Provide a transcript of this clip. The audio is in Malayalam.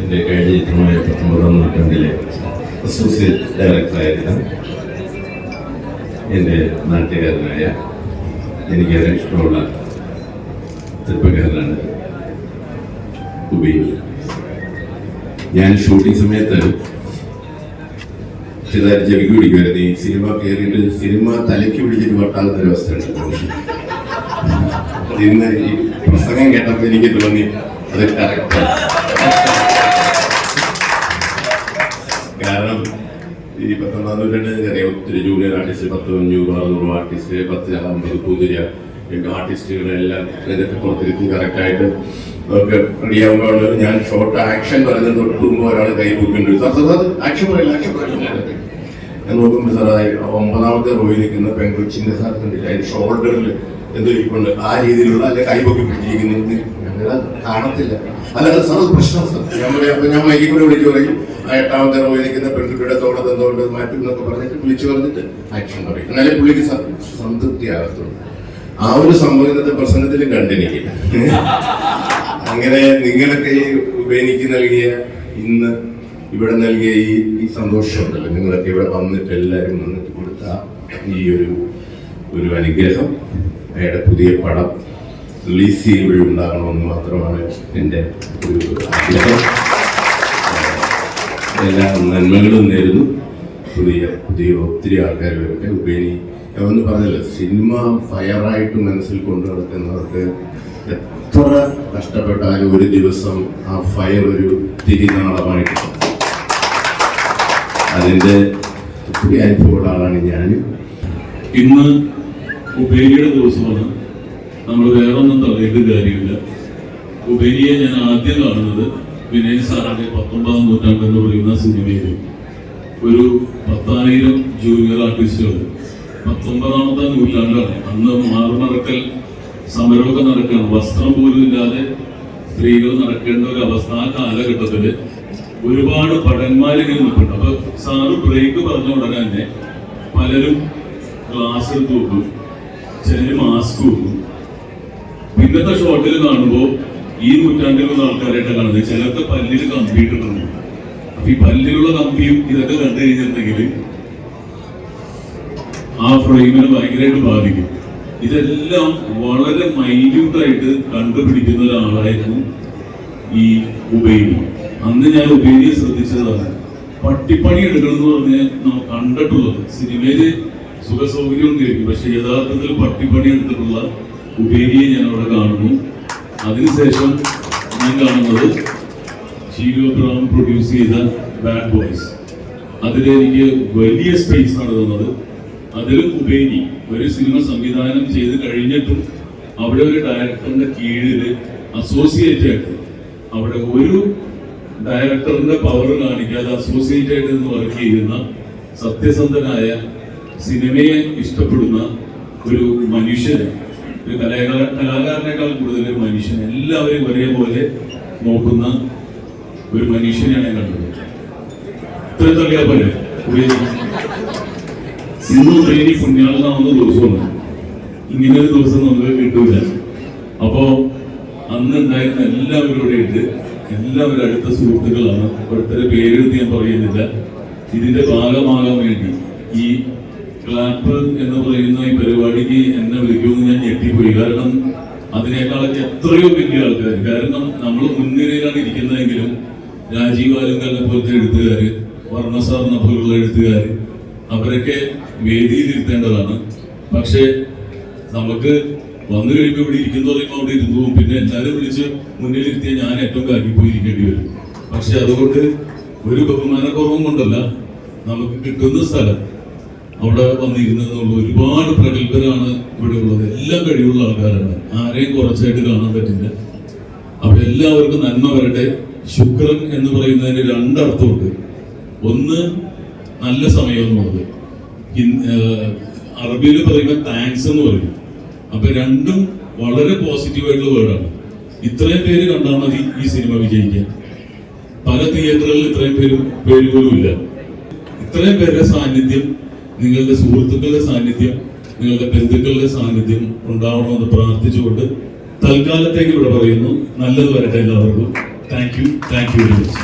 എന്റെ കഴിഞ്ഞ ചിത്രമായ പത്തൊമ്പതാം നൂറ്റാണ്ടിലെ അസോസിയേറ്റ് ഡയറക്ടറായിരുന്ന എന്റെ നാട്ടുകാരനായ എനിക്കേറെ ഇഷ്ടമുള്ള ചെറുപ്പക്കാരനാണ് ഉപയോഗി ഞാൻ ഷൂട്ടിംഗ് സമയത്ത് ചെറുതായിട്ട് ചെവിക്ക് പിടിക്കുമായിരുന്നു. ഈ സിനിമ കയറിയിട്ട് സിനിമ തലയ്ക്ക് പിടിച്ചിട്ട് വട്ടാകുന്ന ഒരു അവസ്ഥയുണ്ട് ഇന്ന് ഈ പ്രസംഗം കേട്ടപ്പോൾ എനിക്ക് തോന്നി അത് കറക്റ്റ് കാരണം ഈ പത്തൊമ്പതാം നൂറ്റാണ്ടിൽ അറിയാം ഒത്തിരി ജൂനിയർ ആർട്ടിസ്റ്റ് പത്ത് അഞ്ഞൂറ് അറുന്നൂറ് ആർട്ടിസ്റ്റ് പത്ത് അമ്പത് പുതിയ ആർട്ടിസ്റ്റുകളെല്ലാം ഇതൊക്കെ പുറത്തിരുത്തി കറക്റ്റായിട്ട് ഒക്കെ റെഡിയാകുമ്പോൾ ഞാൻ ഷോർട്ട് ആക്ഷൻ പറയുന്നത് തൊട്ട് മുമ്പ് ഒരാൾ കൈ പൊക്കിണ്ട് സാർ സാർ ആക്ഷൻ പറയില്ല ആക്ഷൻ പറയില്ല ഞാൻ നോക്കുമ്പോൾ സാർ ഒമ്പതാമത്തെ റോയിൽ നിൽക്കുന്ന പെൺകുച്ചിന്റെ സാർ കണ്ടില്ല? അതിന്റെ ഷോൾഡറിൽ എന്തോ ഇരിപ്പുണ്ട്. ആ രീതിയിലുള്ള അല്ലെ കൈപൊക്കി പിടിച്ചിരിക്കുന്നു കാണത്തില്ല. അല്ലാതെ അത് പ്രശ്നം സർ. ഞാൻ പറയാം കൂടെ വിളിച്ചു പറയും. ആ എട്ടാമത്തെ റോയിൽ നിൽക്കുന്ന പെൺകുട്ടിയുടെ തോടത്ത് എന്തുകൊണ്ട് മാറ്റി എന്നൊക്കെ പറഞ്ഞിട്ട് വിളിച്ചു പറഞ്ഞിട്ട് ആക്ഷൻ പറയും. എന്നാലേ പുള്ളിക്ക് സ- സംതൃപ്തി ആകത്തുള്ളൂ. ആ ഒരു സംഭവത്തിന്റെ പ്രസംഗത്തിലും കണ്ടെനിക്ക് അങ്ങനെ നിങ്ങളൊക്കെ ഈ എനിക്ക് നൽകിയ ഇന്ന് ഇവിടെ നൽകിയ ഈ ഈ സന്തോഷമുണ്ടല്ലോ. നിങ്ങളൊക്കെ ഇവിടെ വന്നിട്ട് എല്ലാവരും വന്നിട്ട് കൊടുത്ത ഈ ഒരു ഒരു അനുഗ്രഹം. അയാളുടെ പുതിയ പടം റിലീസ് ചെയ്യുമ്പോഴുണ്ടാകണമെന്ന് മാത്രമാണ് എന്റെ ഒരു ആഗ്രഹം. എല്ലാ നന്മകളും നേരുന്നു. പുതിയ പുതിയ ഒത്തിരി ആൾക്കാർ വരട്ടെ ഉപേനി. ഞാൻ ഒന്ന് പറഞ്ഞല്ലോ സിനിമ ഫയറായിട്ട് മനസ്സിൽ കൊണ്ടു നടക്കുന്നവർക്ക് എത്ര കഷ്ടപ്പെട്ടാലും ഒരു ദിവസം ആ ഫയർ ഒരു തിരിനാളമായിട്ട് അതിന്റെ ഒത്തിരി അനുഭവമുള്ള ആളാണ് ഞാനും. ഇന്ന് ഉപേരിയുടെ ദിവസമാണ്. നമ്മൾ വേറൊന്നും തള്ളിയിട്ട് കാര്യമില്ല. ഉപേരിയെ ഞാൻ ആദ്യം കാണുന്നത് വിനയ് സാറിന്റെ പത്തൊമ്പതാം നൂറ്റാണ്ട് എന്ന് പറയുന്ന സിനിമയിൽ ഒരു പത്തായിരം ജൂനിയർ ആർട്ടിസ്റ്റുകൾ പത്തൊമ്പതാമത്തെ നൂറ്റാണ്ടാണ്. അന്ന് മാറുമറക്കൽ സമരമൊക്കെ നടക്കുകയാണ്. വസ്ത്രം പോലും ഇല്ലാതെ സ്ത്രീകൾ നടക്കേണ്ട ഒരു അവസ്ഥ ആ കാലഘട്ടത്തിൽ ഒരുപാട് പടന്മാരിങ്ങനെ നിൽപ്പുണ്ട്. അപ്പൊ സാറ് ബ്രേക്ക് പറഞ്ഞ ഉടനെ തന്നെ പലരും ക്ലാസ് എടുത്ത് വെക്കും. ചിലര് മാസ്ക് പിന്നത്തെ ഷോട്ടിൽ കാണുമ്പോൾ ഈ നൂറ്റാണ്ടിലുള്ള ആൾക്കാരായിട്ട് കാണുന്നത്. ചിലർക്ക് പല്ലിൽ കമ്പിയിട്ടിട്ടുണ്ട് അപ്പൊ ഈ പല്ലിലുള്ള കമ്പിയും ഇതൊക്കെ കണ്ടു കഴിഞ്ഞിട്ടുണ്ടെങ്കിൽ ആ ഫ്രെയിമിന് ഭയങ്കരമായിട്ട് ബാധിക്കും. ഇതെല്ലാം വളരെ മൈന്യൂട്ടായിട്ട് കണ്ടുപിടിക്കുന്ന ഒരാളായിരുന്നു ഈ ഉബൈനി അന്ന് ഞാൻ ഉബൈനിയെ ശ്രദ്ധിച്ചതാണ്. പട്ടിപ്പണി എടുക്കണം എന്ന് പറഞ്ഞ് നമ്മൾ കണ്ടിട്ടുള്ളത്. സിനിമയിൽ സുഖസൗകര്യം കേൾക്കും പക്ഷെ യഥാർത്ഥത്തിൽ പട്ടിപ്പണി എടുത്തിട്ടുള്ള ഉപേരിയെ ഞാൻ അവിടെ കാണുന്നു. അതിനുശേഷം ഞാൻ കാണുന്നത് ഷീലു പ്രൊഡ്യൂസ് ചെയ്ത ബാഡ് ബോയ്സ് അതിലെനിക്ക് വലിയ സ്പേസ് ആണ് തന്നത്. അതിലും ഉപേരി ഒരു സിനിമ സംവിധാനം ചെയ്ത് കഴിഞ്ഞിട്ടും അവിടെ ഒരു ഡയറക്ടറിന്റെ കീഴിൽ അസോസിയേറ്റ് ആയിട്ട് അവിടെ ഒരു ഡയറക്ടറിന്റെ പവർ കാണിക്കാതെ അസോസിയേറ്റ് ആയിട്ട് നിന്ന് വർക്ക് ചെയ്യുന്ന സത്യസന്ധനായ സിനിമയെ ഇഷ്ടപ്പെടുന്ന ഒരു മനുഷ്യന് ഒരു കലാകാര കലാകാരനേക്കാൾ കൂടുതൽ ഒരു മനുഷ്യൻ എല്ലാവരെയും ഒരേപോലെ നോക്കുന്ന ഒരു മനുഷ്യനെയാണ് ഞാൻ കണ്ടത്. ഇത്രയും തള്ളിയാ പോലെ ഇന്ന് പ്രേമി പുണ്യാളനാവുന്ന ദിവസമാണ്. ഇങ്ങനെ ഒരു ദിവസം നമുക്ക് കിട്ടൂല. അപ്പോ അന്ന് ഉണ്ടായിരുന്ന എല്ലാവരും ഇവിടെ എല്ലാവരും അടുത്ത സുഹൃത്തുക്കളാണ്. ഓരോരുത്തരുടെ പേരെടുത്ത് ഞാൻ പറയുന്നില്ല. ഇതിന്റെ ഭാഗമാകാൻ വേണ്ടി ഈ ക്ലാപ്പ് എന്ന് പറയുന്ന ഈ പരിപാടിക്ക് എന്നെ വിളിക്കുമെന്ന് ഞാൻ ഞെട്ടിപ്പോയി. കാരണം അതിനേക്കാളൊക്കെ എത്രയോ വലിയ ആൾക്കാർ കാരണം നമ്മൾ മുൻനിരയിലാണ് ഇരിക്കുന്നതെങ്കിലും രാജീവ് ആലുങ്കലിനെ പോലത്തെ എഴുത്തുകാർ വർണ സാറിനെ പോലുള്ള എഴുത്തുകാർ അവരൊക്കെ വേദിയിൽ ഇരുത്തേണ്ടതാണ് പക്ഷേ നമുക്ക് വന്നു കഴിയുമ്പോൾ ഇവിടെ ഇരിക്കുന്ന പറയുമ്പോൾ അവിടെ ഇരുന്നു പോകും. പിന്നെ എല്ലാവരും വിളിച്ച് മുന്നിലിരുത്തിയ ഞാൻ ഏറ്റവും കാക്കിപ്പോയി പോയിരിക്കേണ്ടി വരും. പക്ഷെ അതുകൊണ്ട് ഒരു ബഹുമാനക്കുറവും കൊണ്ടല്ല നമുക്ക് കിട്ടുന്ന സ്ഥലം അവിടെ വന്നിരുന്നുള്ള ഒരുപാട് പ്രഗത്ഭരാണ് ഇവിടെ ഉള്ളത്. എല്ലാം കഴിവുള്ള ആൾക്കാരാണ്. ആരെയും കുറച്ചായിട്ട് കാണാൻ പറ്റില്ല. അപ്പൊ എല്ലാവർക്കും നന്മ വരട്ടെ. ശുക്രൻ എന്ന് പറയുന്നതിന് രണ്ടർത്ഥമുണ്ട് ഒന്ന് നല്ല സമയം എന്നുള്ളത്. അറബിയിൽ പറയുന്ന താങ്ക്സ് എന്ന് പറയും. അപ്പൊ രണ്ടും വളരെ പോസിറ്റീവായിട്ടുള്ള വേർഡാണ് ഇത്രയും പേര് കണ്ടാൽ മതി ഈ സിനിമ വിജയിക്കാൻ. പല തിയേറ്ററുകളിൽ ഇത്രയും പേര് പേര് പോലും ഇല്ല. ഇത്രയും പേരുടെ സാന്നിധ്യം നിങ്ങളുടെ സുഹൃത്തുക്കളുടെ സാന്നിധ്യം നിങ്ങളുടെ ബന്ധുക്കളുടെ സാന്നിധ്യം ഉണ്ടാവണമെന്ന് പ്രാർത്ഥിച്ചുകൊണ്ട് തൽക്കാലത്തേക്ക് ഇവിടെ പറയുന്നു. നല്ലത് വരട്ടെ എല്ലാവർക്കും. Thank you thank you very much